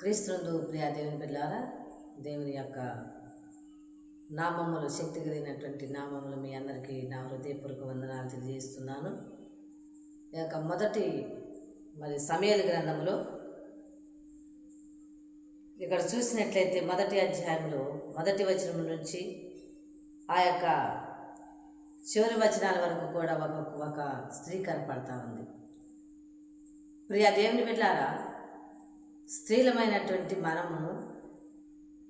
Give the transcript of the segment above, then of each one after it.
క్రీస్తునందు ప్రియ దేవుని బిడ్డారా దేవుని యొక్క నామములు శక్తి కలిగినటువంటి నామములు మీ అందరికీ నా హృదయపూర్వక వందనాలు తెలియజేస్తున్నాను. ఈ యొక్క మొదటి మరి సమయాల గ్రంథంలో ఇక్కడ చూసినట్లయితే మొదటి అధ్యాయంలో మొదటి వచనం నుంచి ఆ యొక్క చివరి వచనాల వరకు కూడా ఒక ఒక స్త్రీ కనపడతా ఉంది. ప్రియా దేవుని బిడ్డారా స్త్రీలమైనటువంటి మనము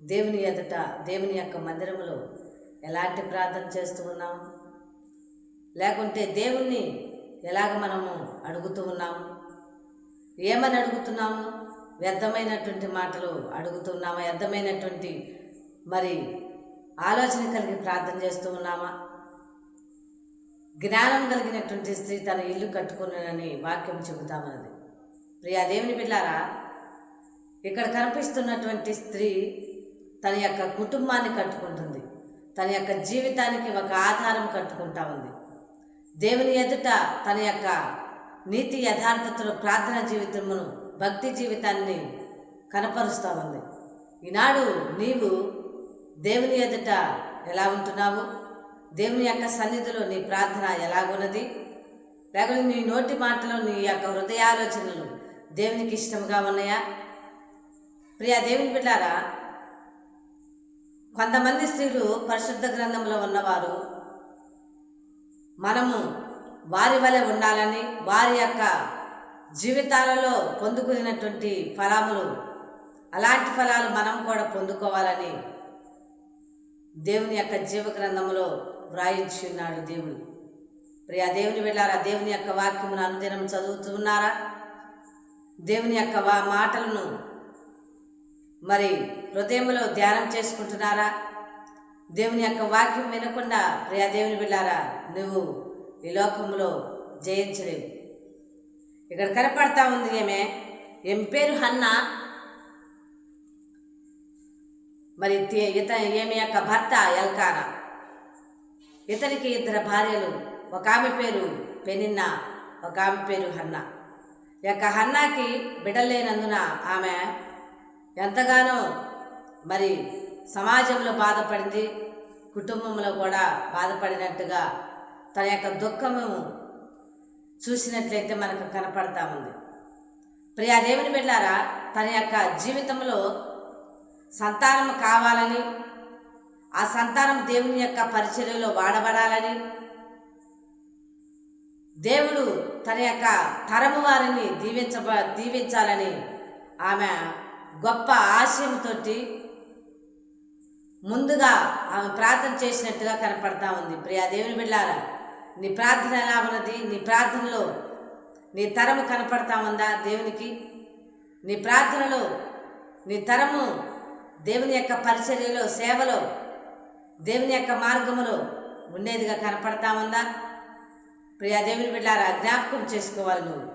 దేవుని ఎదుట దేవుని యొక్క మందిరములో ఎలాంటి ప్రార్థన చేస్తూ ఉన్నాం? లేకుంటే దేవుణ్ణి ఎలాగ మనము అడుగుతూ ఉన్నాము ఏమని అడుగుతున్నాము? వ్యర్థమైనటువంటి మాటలు అడుగుతున్నామా వ్యర్థమైనటువంటి మరి ఆలోచన కలిగి ప్రార్థన చేస్తూ ఉన్నామా? జ్ఞానం కలిగినటువంటి స్త్రీ తన ఇల్లు కట్టుకున్నానని వాక్యం చెబుతామన్నది ప్రియా దేవుని పిల్లారా ఇక్కడ కనిపిస్తున్నటువంటి స్త్రీ తన యొక్క కుటుంబాన్ని కట్టుకుంటుంది. తన యొక్క జీవితానికి ఒక ఆధారం కట్టుకుంటా ఉంది. దేవుని ఎదుట తన యొక్క నీతి యథార్థతలో ప్రార్థన జీవితమును భక్తి జీవితాన్ని కనపరుస్తూ ఉంది. ఈనాడు నీవు దేవుని ఎదుట ఎలా ఉంటున్నావు? దేవుని యొక్క సన్నిధిలో నీ ప్రార్థన ఎలాగున్నది? లేకపోతే నీ నోటి మాటలో నీ యొక్క హృదయాలోచనలు దేవునికి ఇష్టంగా ఉన్నాయా? ప్రియా దేవుని బిడ్డారా కొంతమంది స్త్రీలు పరిశుద్ధ గ్రంథంలో ఉన్నవారు మనము వారి వలె ఉండాలని వారి యొక్క జీవితాలలో పొందుకున్నటువంటి ఫలములు అలాంటి ఫలాలు మనం కూడా పొందుకోవాలని దేవుని యొక్క జీవ గ్రంథంలో వ్రాయించి ఉన్నాడు దేవుడు. ప్రియా దేవుని వెళ్ళారా దేవుని యొక్క వాక్యమును అనుదినం చదువుతున్నారా దేవుని యొక్క మాటలను మరి హృదయంలో ధ్యానం చేసుకుంటున్నారా? దేవుని యొక్క వాక్యం వినకుండా ప్రియా దేవుని బిడ్డారా నువ్వు ఈ లోకంలో జయించలేవు. ఇక్కడ కనపడతా ఉంది ఏమే? ఏం పేరు? హన్న. మరి ఇత ఏమి? యొక్క భర్త ఎల్కానా. ఇతనికి ఇద్దరు భార్యలు. ఒక ఆమె పేరు పెనిన్న ఒక ఆమె పేరు హన్న. ఈ యొక్క హన్నాకి బిడ్డలేనందున ఆమె ఎంతగానో మరి సమాజంలో బాధపడింది కుటుంబంలో కూడా బాధపడినట్టుగా తన యొక్క దుఃఖము చూసినట్లయితే మనకు కనపడతా ఉంది. ప్రియా దేవుని బిడ్డారా తన యొక్క జీవితంలో సంతానం కావాలని ఆ సంతానం దేవుని యొక్క పరిచర్యలో వాడబడాలని దేవుడు తన యొక్క తరము వారిని దీవించ దీవించాలని ఆమె గొప్ప ఆశయంతో ముందుగా ఆమె ప్రార్థన చేసినట్టుగా కనపడతా ఉంది. ప్రియా దేవుని బిళ్ళారా నీ ప్రార్థన ఎలా ఉన్నది? నీ ప్రార్థనలో నీ తరము కనపడతా ఉందా దేవునికి? నీ ప్రార్థనలో నీ తరము దేవుని యొక్క పరిచర్యలో సేవలో దేవుని యొక్క మార్గములో ఉండేదిగా కనపడతా ఉందా? ప్రియా దేవుని బిడ్డారా జ్ఞాపకం చేసుకోవాలి నువ్వు.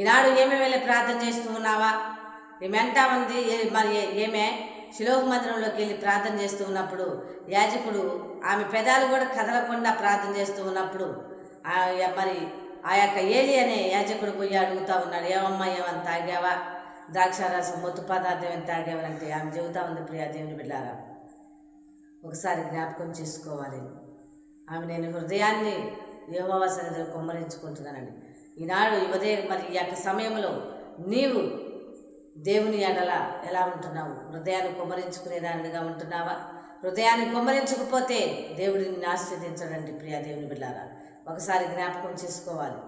ఈనాడు ఏమేమి వెళ్ళి ప్రార్థన చేస్తూ ఉన్నావా? ఏమెంటా ఉంది. మరి ఏమే? శిలోక మందిరంలోకి వెళ్ళి ప్రార్థన చేస్తూ ఉన్నప్పుడు యాజకుడు ఆమె పెదాలు కూడా కదలకుండా ప్రార్థన చేస్తూ ఉన్నప్పుడు ఆ య- మరి ఆ యొక్క ఏలి అనే యాజకుడు పోయి అడుగుతా ఉన్నాడు ఏమమ్మా ఏమని తాగావా? ద్రాక్షారసం మొత్తు పదార్థం ఏమైనా తాగావనంటే ఆమె చెబుతా ఉంది ప్రియా దేవుని బిడ్డారా. ఒకసారి జ్ఞాపకం చేసుకోవాలి. ఆమె నేను హృదయాన్ని యెహోవా కుమ్మరించుకుంటున్నానండి. ఈనాడు ఈ ఉదయం మరి ఈ యొక్క సమయంలో నీవు దేవుని ఎడల ఎలా ఉంటున్నావు? హృదయాన్ని కుమ్మరించుకునేదానిగా ఉంటున్నావా? హృదయాన్ని కుమ్మరించకపోతే దేవుడిని నిన్ను ఆశీర్వదించడండి ప్రియా దేవుని బిడ్డారా. ఒకసారి జ్ఞాపకం చేసుకోవాలి.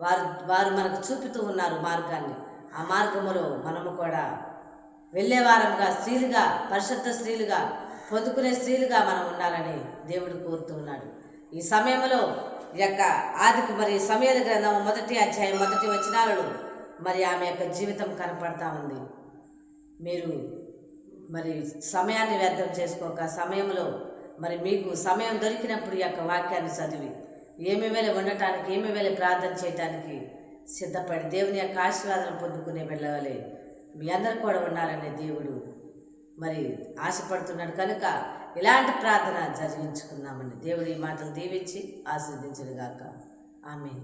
వారు వారు మనకు చూపుతూ ఉన్నారు మార్గాన్ని. ఆ మార్గములో మనము కూడా వెళ్ళేవారముగా స్త్రీలుగా పరిశుద్ధ స్త్రీలుగా పొందుకునే స్త్రీలుగా మనం ఉండాలని దేవుడు కోరుతూ ఉన్నాడు. ఈ సమయంలో ఈ యొక్క ఆదికి మరి సమయాల గ్రంథం మొదటి అధ్యాయం మొదటి వచనాలలో మరి ఆమె యొక్క జీవితం కనపడతా ఉంది. మీరు మరి సమయాన్ని వ్యర్థం చేసుకోక సమయంలో మరి మీకు సమయం దొరికినప్పుడు ఈ యొక్క వాక్యాన్ని చదివి ఏమి వేళ ఉండటానికి ఏమి వేళ ప్రార్థన చేయటానికి సిద్ధపడి దేవుని యొక్క ఆశీర్వాదం పొందుకునే వెళ్ళవాలి మీ అందరు కూడా ఉండాలనే దేవుడు మరి ఆశపడుతున్నాడు. కనుక ఇలాంటి ప్రార్థన జరిగించుకుందామని దేవుడు ఈ మాటలు దీవించి ఆశీర్వదించుడుగాక ఆమె